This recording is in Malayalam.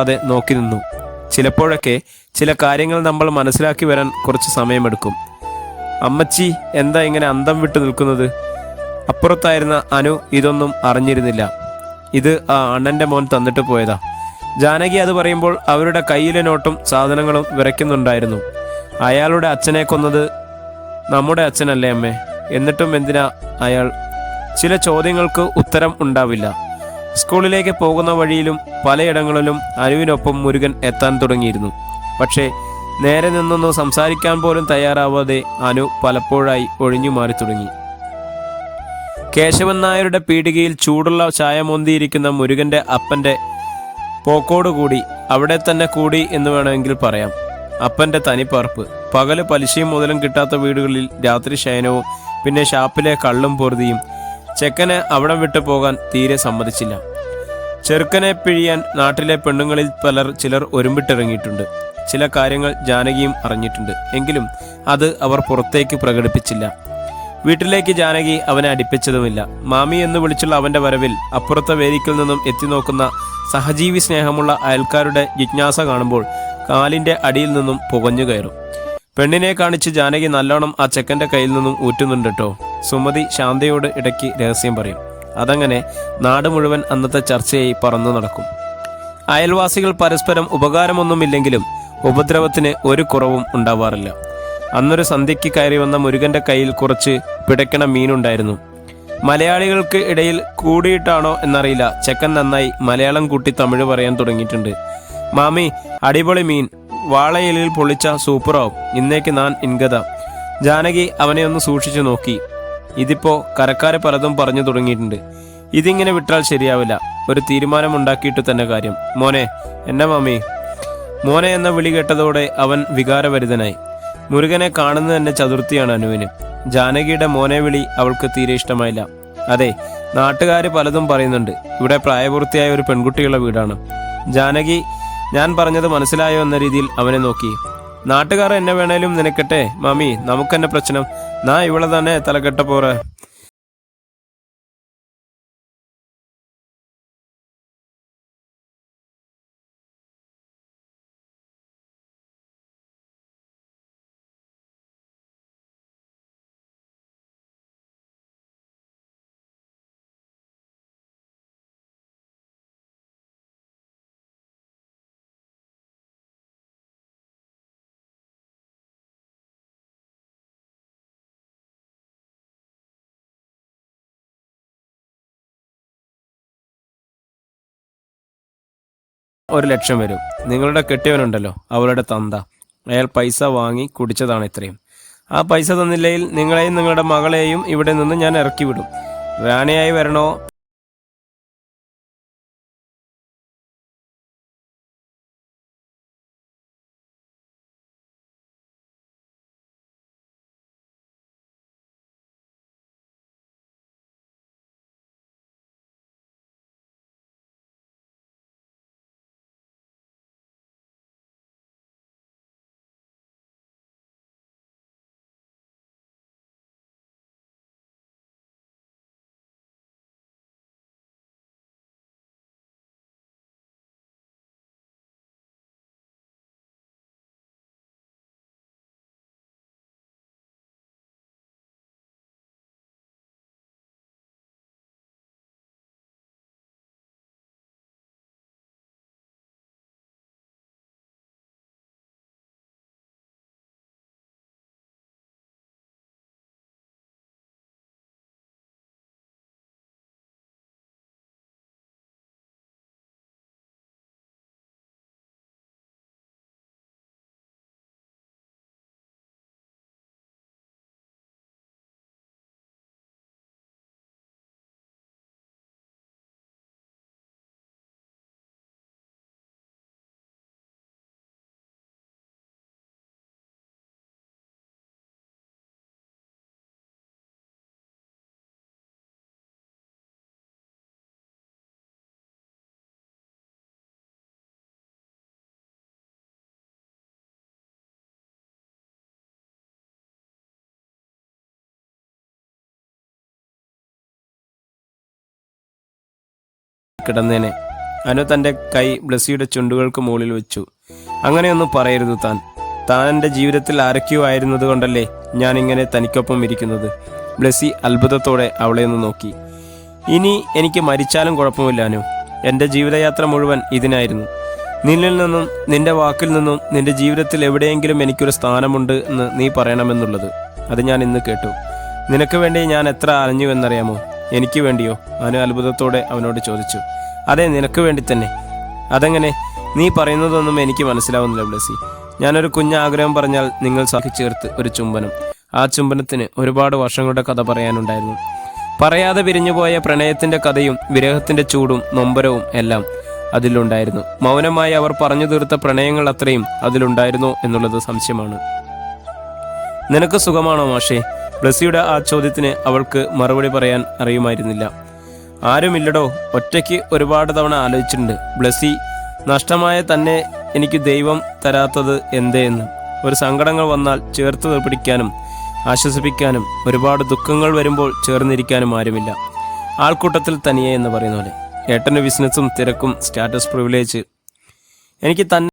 അതെ നോക്കി നിന്നു ചിലപ്പോഴൊക്കെ ചില കാര്യങ്ങൾ നമ്മൾ മനസ്സിലാക്കി വരാൻ കുറച്ച് സമയമെടുക്കും. അമ്മച്ചി എന്താ ഇങ്ങനെ അന്തം വിട്ടു നിൽക്കുന്നത്? അപ്പുറത്തായിരുന്ന അനു ഇതൊന്നും അറിഞ്ഞിരുന്നില്ല. ഇത് ആ അണ്ണന്റെ മോൻ തന്നിട്ട് പോയതാ. ജാനകി അത് പറയുമ്പോൾ അവരുടെ കയ്യിലെ നോട്ടും സാധനങ്ങളും വിറയ്ക്കുന്നുണ്ടായിരുന്നു. അയാളുടെ അച്ഛനെ കൊന്നത് നമ്മുടെ അച്ഛനല്ലേ അമ്മേ? എന്നിട്ടും എന്തിനാ അയാൾ? ചില ചോദ്യങ്ങൾക്ക് ഉത്തരം ഉണ്ടാവില്ല. സ്കൂളിലേക്ക് പോകുന്ന വഴിയിലും പലയിടങ്ങളിലും അനുവിനൊപ്പം മുരുകൻ എത്താൻ തുടങ്ങിയിരുന്നു. പക്ഷേ നേരെ നിന്നൊന്ന് സംസാരിക്കാൻ പോലും തയ്യാറാവാതെ അനു പലപ്പോഴായി ഒഴിഞ്ഞു മാറി തുടങ്ങി. കേശവൻ നായരുടെ പീടികയിൽ ചൂടുള്ള ചായ മുരുകന്റെ അപ്പന്റെ പോക്കോടുകൂടി അവിടെ തന്നെ കൂടി എന്ന് വേണമെങ്കിൽ പറയാം. അപ്പന്റെ തനിപ്പറപ്പ് പകൽ പലിശയും മുതലും കിട്ടാത്ത വീടുകളിൽ രാത്രി ശയനവും പിന്നെ ഷാപ്പിലെ കള്ളും പൊറുതിയും ചെക്കനെ അവിടം വിട്ടു പോകാൻ തീരെ സമ്മതിച്ചില്ല. ചെറുക്കനെ പിഴിയാൻ നാട്ടിലെ പെണ്ണുങ്ങളിൽ പലർ ചിലർ ഒരുമ്പിട്ടിറങ്ങിയിട്ടുണ്ട്. ചില കാര്യങ്ങൾ ജാനകിയും അറിഞ്ഞിട്ടുണ്ട്. എങ്കിലും അത് അവർ പുറത്തേക്ക് പ്രകടിപ്പിച്ചില്ല. വീട്ടിലേക്ക് ജാനകി അവനെ അടിപ്പിച്ചതുമില്ല. മാമി എന്ന് വിളിച്ചുള്ള അവന്റെ വരവിൽ അപ്പുറത്തെ വേദിക്കിൽ നിന്നും എത്തി നോക്കുന്ന സഹജീവി സ്നേഹമുള്ള അയൽക്കാരുടെ ജിജ്ഞാസ കാണുമ്പോൾ കാലിന്റെ അടിയിൽ നിന്നും പുകഞ്ഞു കയറും. പെണ്ണിനെ കാണിച്ച് ജാനകി നല്ലോണം ആ ചെക്കന്റെ കയ്യിൽ നിന്നും ഊറ്റുന്നുണ്ട് കേട്ടോ സുമതി ശാന്തയോട് ഇടയ്ക്ക് രഹസ്യം പറയും. അതങ്ങനെ നാട് മുഴുവൻ അന്നത്തെ ചർച്ചയായി പറന്നു നടക്കും. അയൽവാസികൾ പരസ്പരം ഉപകാരമൊന്നുമില്ലെങ്കിലും ഉപദ്രവത്തിന് ഒരു കുറവും ഉണ്ടാവാറില്ല. അന്നൊരു സന്ധ്യയ്ക്ക് കയറി വന്ന മുരുകന്റെ കയ്യിൽ കുറച്ച് പിടയ്ക്കണ മീനുണ്ടായിരുന്നു. മലയാളികൾക്ക് ഇടയിൽ കൂടിയിട്ടാണോ എന്നറിയില്ല. ചെക്കൻ നന്നായി മലയാളം കൂട്ടി തമിഴ് പറയാൻ തുടങ്ങിയിട്ടുണ്ട്. മാമി അടിപൊളി മീൻ. വാളയിലിൽ പൊളിച്ച സൂപ്പറാവും. ഇന്നേക്ക് നാൻ ഇൻഗത ജാനകി അവനെ ഒന്ന് സൂക്ഷിച്ചു നോക്കി. ഇതിപ്പോ കരക്കാരെ പലതും പറഞ്ഞു തുടങ്ങിയിട്ടുണ്ട്. ഇതിങ്ങനെ വിട്ടാൽ ശരിയാവില്ല. ഒരു തീരുമാനമുണ്ടാക്കിയിട്ട് തന്നെ കാര്യം. മോനെ എന്നെ മാമി? മോനെ എന്ന വിളി കേട്ടതോടെ അവൻ വികാരഭരിതനായി. മുരുകനെ കാണുന്നത് തന്നെ ചതുർത്തിയാണ് അനുവിന്. ജാനകിയുടെ മോനെ വിളി അവൾക്ക് തീരെ ഇഷ്ടമായില്ല. അതെ നാട്ടുകാർ പലതും പറയുന്നുണ്ട്. ഇവിടെ പ്രായപൂർത്തിയായ ഒരു പെൺകുട്ടിയുള്ള വീടാണ്. ജാനകി ഞാൻ പറഞ്ഞത് മനസ്സിലായോ എന്ന രീതിയിൽ അവനെ നോക്കി. നാട്ടുകാർ എന്നെ വേണേലും നിനക്കട്ടെ മാമി നമുക്കെന്നെ പ്രശ്നം. നാ ഇവിടെ തന്നെ തലക്കെട്ട പോറ. ഒരു ലക്ഷം വരും. നിങ്ങളുടെ കെട്ടിയവനുണ്ടല്ലോ അവളുടെ തന്ത. അയാൾ പൈസ വാങ്ങി കുടിച്ചതാണ് ഇത്രയും. ആ പൈസ തന്നില്ലെങ്കിൽ നിങ്ങളെയും നിങ്ങളുടെ മകളെയും ഇവിടെ നിന്ന് ഞാൻ ഇറക്കി വിടും റാണിയായി വരണോ? കിടന്നേനെ. അനു തന്റെ കൈ ബ്ലസ്സിയുടെ ചുണ്ടുകൾക്ക് മുകളിൽ വെച്ചു. അങ്ങനെയൊന്നും പറയരുത് താൻ. താൻ എന്റെ ജീവിതത്തിൽ ആരൊക്കെയോ ആയിരുന്നത് കൊണ്ടല്ലേ ഞാൻ ഇങ്ങനെ തനിക്കൊപ്പം ഇരിക്കുന്നത്. ബ്ലസ്സി അത്ഭുതത്തോടെ അവളെ ഒന്ന് നോക്കി. ഇനി എനിക്ക് മരിച്ചാലും കുഴപ്പമില്ല അനു. എന്റെ ജീവിതയാത്ര മുഴുവൻ ഇതിനായിരുന്നു. നിന്നിൽ നിന്നും നിന്റെ വാക്കിൽ നിന്നും നിന്റെ ജീവിതത്തിൽ എവിടെയെങ്കിലും എനിക്കൊരു സ്ഥാനമുണ്ട് എന്ന് നീ പറയണമെന്നുള്ളത്. അത് ഞാൻ ഇന്ന് കേട്ടു. നിനക്ക് വേണ്ടി ഞാൻ എത്ര അലഞ്ഞു എന്നറിയാമോ? എനിക്ക് വേണ്ടിയോ? അവന് അത്ഭുതത്തോടെ അവനോട് ചോദിച്ചു. അതെ നിനക്ക് വേണ്ടി തന്നെ. അതെങ്ങനെ? നീ പറയുന്നതൊന്നും എനിക്ക് മനസ്സിലാവുന്നില്ല ബ്ലസി. ഞാനൊരു കുഞ്ഞാഗ്രഹം പറഞ്ഞാൽ നിങ്ങൾ സാക്കി ചേർത്ത് ഒരു ചുംബനം. ആ ചുംബനത്തിന് ഒരുപാട് വർഷങ്ങളുടെ കഥ പറയാനുണ്ടായിരുന്നു. പറയാതെ പിരിഞ്ഞുപോയ പ്രണയത്തിന്റെ കഥയും വിരഹത്തിന്റെ ചൂടും നൊമ്പരവും എല്ലാം അതിലുണ്ടായിരുന്നു. മൗനമായി അവർ പറഞ്ഞു തീർത്ത പ്രണയങ്ങൾ അത്രയും അതിലുണ്ടായിരുന്നു എന്നുള്ളത് സംശയമാണ്. നിനക്ക് സുഖമാണോ മാഷേ? ബ്ലസ്സിയുടെ ആ ചോദ്യത്തിന് അവൾക്ക് മറുപടി പറയാൻ അറിയുമായിരുന്നില്ല. ആരുമില്ലടോ ഒറ്റയ്ക്ക് ഒരുപാട് തവണ ആലോചിച്ചിട്ടുണ്ട് ബ്ലസ്സി നഷ്ടമായ തന്നെ എനിക്ക് ദൈവം തരാത്തത് എന്തേ ഒരു സങ്കടങ്ങൾ വന്നാൽ ചേർത്ത് പിടിക്കാനും ആശ്വസിപ്പിക്കാനും ഒരുപാട് ദുഃഖങ്ങൾ വരുമ്പോൾ ചേർന്നിരിക്കാനും ആരുമില്ല. ആൾക്കൂട്ടത്തിൽ തനിയെ എന്ന് പറയുന്ന പോലെ. ഏട്ടന് ബിസിനസ്സും തിരക്കും സ്റ്റാറ്റസ് പ്രിവിലേജ്. എനിക്ക് തന്നെ